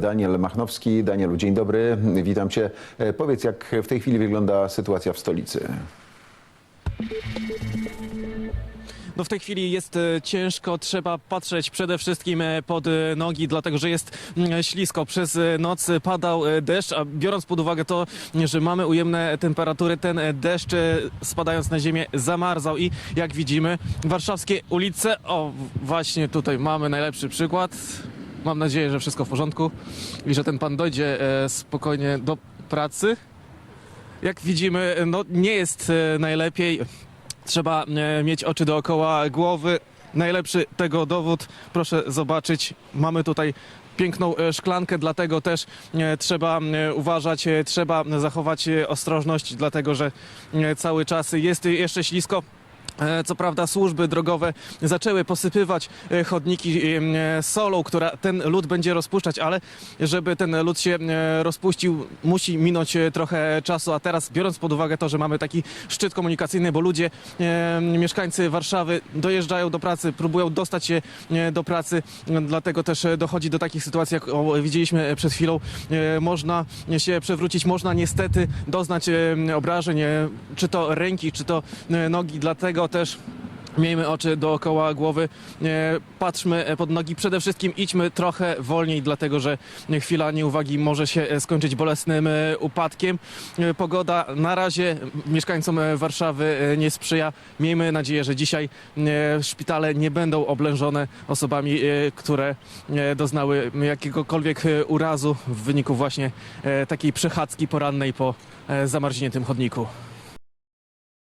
Daniel Machnowski. Danielu, dzień dobry, witam cię. E, Powiedz, jak w tej chwili wygląda sytuacja w stolicy? No w tej chwili jest e, ciężko, trzeba patrzeć przede wszystkim e, pod nogi, dlatego że jest mm, ślisko. Przez noc padał deszcz, a biorąc pod uwagę to, że mamy ujemne temperatury, ten deszcz spadając na ziemię zamarzał i jak widzimy warszawskie ulice, o właśnie tutaj mamy najlepszy przykład. Mam nadzieję, że wszystko w porządku i że ten pan dojdzie e, spokojnie do pracy. Jak widzimy, no nie jest e, najlepiej. Trzeba e, mieć oczy dookoła głowy. Najlepszy tego dowód, proszę zobaczyć, mamy tutaj piękną e, szklankę, dlatego też e, trzeba e, uważać, e, trzeba zachować e, ostrożność, dlatego że e, cały czas jest jeszcze ślisko. E, Co prawda służby drogowe zaczęły posypywać e, chodniki e, solą, która ten lód będzie rozpuszczać, ale żeby ten lód się rozpuścił, musi minąć trochę czasu. A teraz, biorąc pod uwagę to, że mamy taki szczyt komunikacyjny, bo ludzie, mieszkańcy Warszawy dojeżdżają do pracy, próbują dostać się do pracy, dlatego też dochodzi do takich sytuacji, jak widzieliśmy przed chwilą. Można się przewrócić, można niestety doznać obrażeń, czy to ręki, czy to nogi, dlatego też Miejmy oczy dookoła głowy, e, patrzmy e, pod nogi, przede wszystkim idźmy trochę wolniej, dlatego że chwila nieuwagi może się e, skończyć bolesnym upadkiem. Pogoda na razie mieszkańcom Warszawy nie sprzyja. Miejmy nadzieję, że dzisiaj szpitale nie będą oblężone osobami, które doznały jakiegokolwiek urazu w wyniku właśnie takiej przechadzki porannej po zamarzniętym chodniku.